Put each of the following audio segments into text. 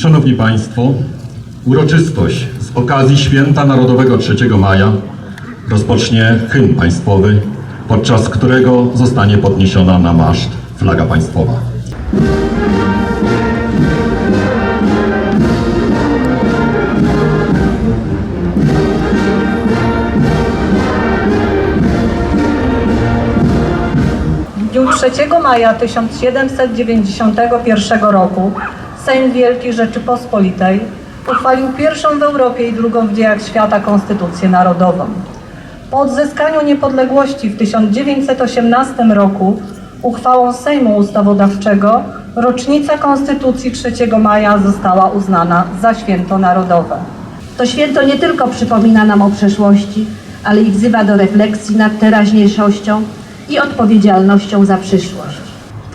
Szanowni Państwo, uroczystość z okazji Święta Narodowego 3 maja rozpocznie hymn państwowy, podczas którego zostanie podniesiona na maszt flaga państwowa. W dniu 3 maja 1791 roku Sejm Wielki Rzeczypospolitej uchwalił pierwszą w Europie i drugą w dziejach świata Konstytucję Narodową. Po odzyskaniu niepodległości w 1918 roku uchwałą Sejmu Ustawodawczego rocznica Konstytucji 3 maja została uznana za święto narodowe. To święto nie tylko przypomina nam o przeszłości, ale i wzywa do refleksji nad teraźniejszością i odpowiedzialnością za przyszłość.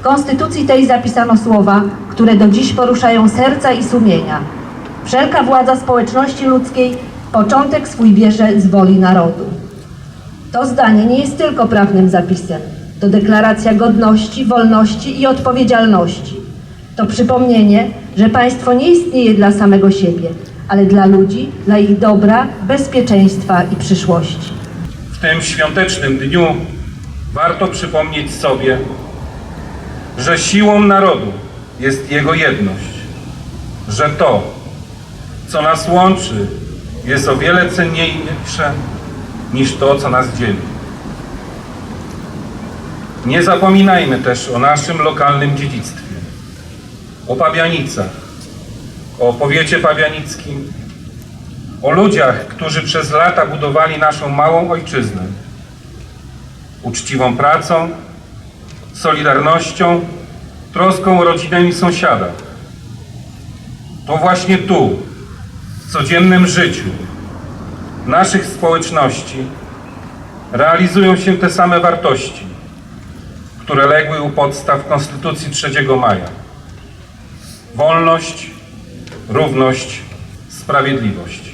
Konstytucji tej zapisano słowa, które do dziś poruszają serca i sumienia. Wszelka władza społeczności ludzkiej początek swój bierze z woli narodu. To zdanie nie jest tylko prawnym zapisem. To deklaracja godności, wolności i odpowiedzialności. To przypomnienie, że państwo nie istnieje dla samego siebie, ale dla ludzi, dla ich dobra, bezpieczeństwa i przyszłości. W tym świątecznym dniu warto przypomnieć sobie, że siłą narodu jest jego jedność, że to, co nas łączy, jest o wiele cenniejsze niż to, co nas dzieli. Nie zapominajmy też o naszym lokalnym dziedzictwie, o Pabianicach, o powiecie pabianickim, o ludziach, którzy przez lata budowali naszą małą ojczyznę. Uczciwą pracą, solidarnością, troską o rodzinę i sąsiada. To właśnie tu, w codziennym życiu naszych społeczności realizują się te same wartości, które legły u podstaw Konstytucji 3 maja. Wolność, równość, sprawiedliwość.